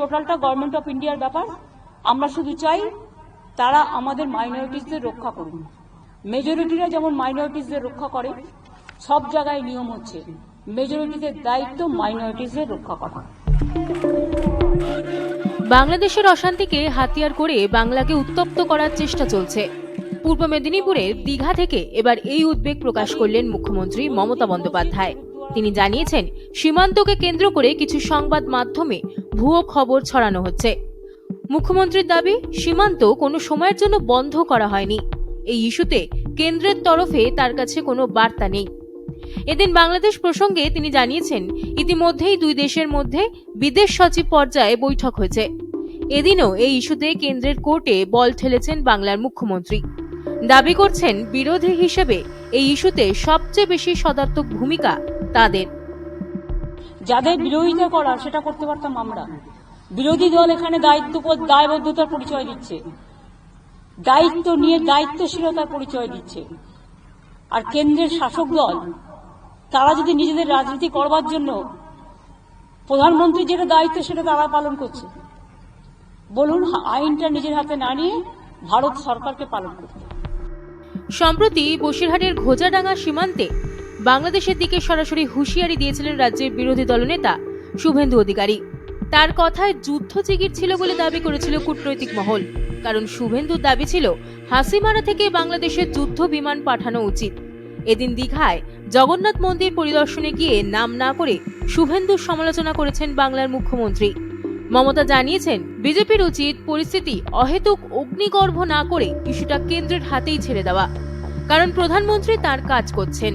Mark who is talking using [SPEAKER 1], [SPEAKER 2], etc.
[SPEAKER 1] টোটালটা government of ইন্ডিয়ার ব্যাপার। আমরা শুধু চাই তারা আমাদের মাইনরিটিসদের রক্ষা করুন। মেজরিটিরা যেমন মাইনরিটিসদের রক্ষা করে, সব জায়গায় নিয়ম হচ্ছে মেজরিটিদের দায়িত্ব মাইনরিটিসদের রক্ষা করা।
[SPEAKER 2] বাংলাদেশের অশান্তিকে হাতিয়ার করে বাংলাকে উত্তপ্ত করার চেষ্টা চলছে। পূর্ব মেদিনীপুরের দীঘা থেকে এবার এই উদ্বেগ প্রকাশ করলেন মুখ্যমন্ত্রী মমতা বন্দ্যোপাধ্যায়। তিনি জানিয়েছেন, সীমান্তকে কেন্দ্র করে কিছু সংবাদ মাধ্যমে ভুয়ো খবর ছড়ানো হচ্ছে। মুখ্যমন্ত্রীর দাবি, সীমান্ত কোনো সময়ের জন্য বন্ধ করা হয়নি। এই ইস্যুতে কেন্দ্রের তরফে তার কাছে কোনো বার্তা নেই। এদিন বাংলাদেশ প্রসঙ্গে তিনি জানিয়েছেন, ইতিমধ্যেই দুই দেশের মধ্যে বিদেশ সচিব পর্যায়ে বৈঠক হয়েছে। এদিনও এই ইস্যুতে কেন্দ্রের কোর্টে বল ঠেলেছেন বাংলার মুখ্যমন্ত্রী। দাবি করছেন, বিরোধী হিসেবে এই ইস্যুতে সবচেয়ে বেশি সদার্থক ভূমিকা তাদের।
[SPEAKER 1] যাদের বিরোধিতা করা সেটা করতে পারতাম আমরা। বিরোধী দল এখানে দায়িত্ব দায়বদ্ধতার পরিচয় দিচ্ছে। দায়িত্ব নিয়ে দায়িত্বশীলতার পরিচয় দিচ্ছে। আর কেন্দ্রের শাসক দল, তারা যদি নিজেদের রাজনীতি করবার জন্য প্রধানমন্ত্রী যেটা দায়িত্ব, সেটা তারা পালন করছে। বলুন, আইনটা নিজের হাতে না নিয়ে ভারত সরকারকে পালন করতে।
[SPEAKER 2] সম্প্রতি বসিরহাটের ঘোজাডাঙ্গা সীমান্তে বাংলাদেশের দিকে সরাসরি হুঁশিয়ারি দিয়েছিলেন রাজ্যের বিরোধী দলনেতা শুভেন্দু অধিকারী। তার কথায় যুদ্ধ জিগির ছিল বলে দাবি করেছিল কূটনৈতিক মহল। কারণ শুভেন্দুর দাবি ছিল, হাসিমারা থেকে বাংলাদেশের যুদ্ধ বিমান পাঠানো উচিত। এদিন দীঘায় জগন্নাথ মন্দির পরিদর্শনে গিয়ে নাম না করে শুভেন্দুর সমালোচনা করেছেন বাংলার মুখ্যমন্ত্রী। মমতা জানিয়েছেন, বিজেপির উচিত পরিস্থিতি অহেতুক অগ্নিগর্ভ না করে ইস্যুটা কেন্দ্রের হাতেই ছেড়ে দেওয়া। কারণ প্রধানমন্ত্রী তার কাজ করছেন।